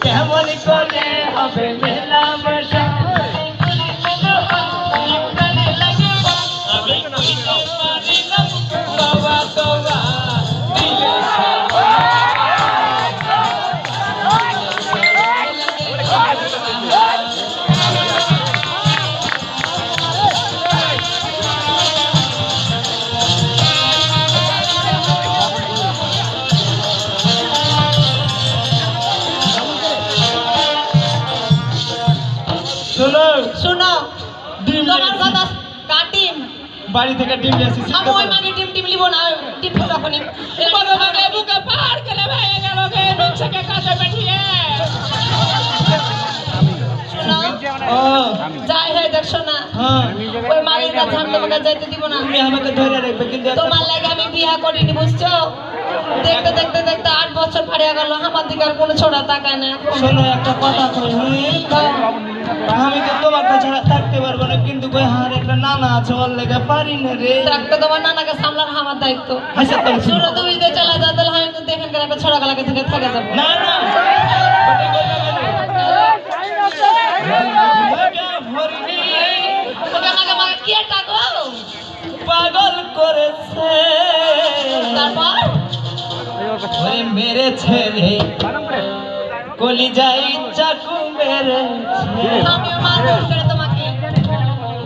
কেমন করে হবে মেলামেশা আমি শোনো শোনো ডিম তোমার বাড়ি থেকে ডিম নিয়ে আসি আমি ওই মাগে টিম টিম লিবো না টিম তখনই। বড় মাগে বুকে পার গেলে ভেঙে গেল গে মিছকে কাছে বেঠিয়ে যাই হয় দেখছ না? হ্যাঁ। ওই মাগের কাছে আমি তোমাকে যাইতে দিব না। তুমি আমাকে ধরে রাখবে কিন্তু তোমার লাগে আমি বিয়া করিনি বুঝছ? দেখতে দেখতে দেখতে গেল আমার দিকে আর কোনো ছোড়া তাকায় না শোনো একটা কথা কই আমি তো তোমার ছাড়া থাকতে পারব না কিন্তু কই হার একটা নানা আছে ওর লেগে পারি না রে। ডাক্তার তোমার নানাকে সামলার আমার দায়িত্ব। আচ্ছা। তুমি যদি চলে যাও তাহলে আমি কিন্তু এখানকার একটা ছোড়া গলাকে থেকে থেকে যাব। না না ওরে মেরে ছেলে কলি যাই চাকু মেরেছে।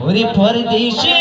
ওরে পরদেশে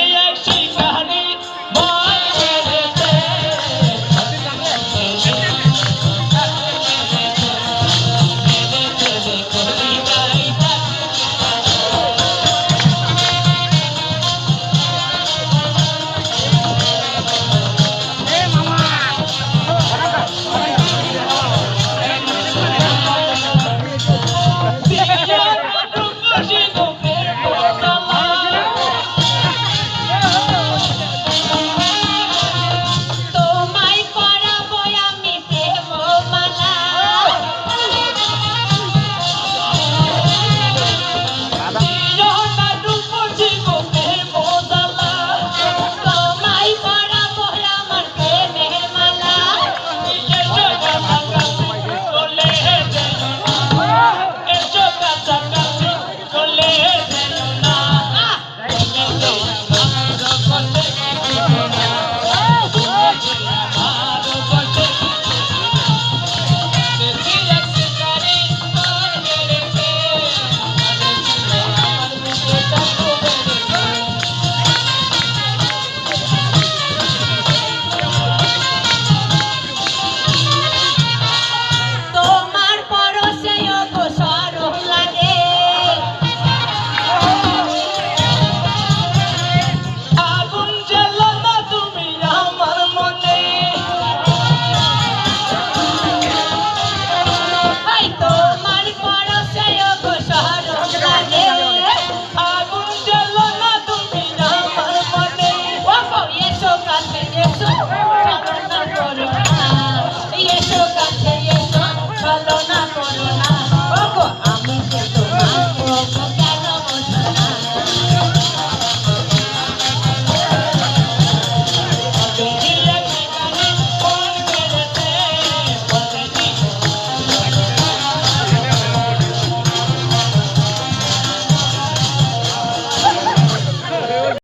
Woo!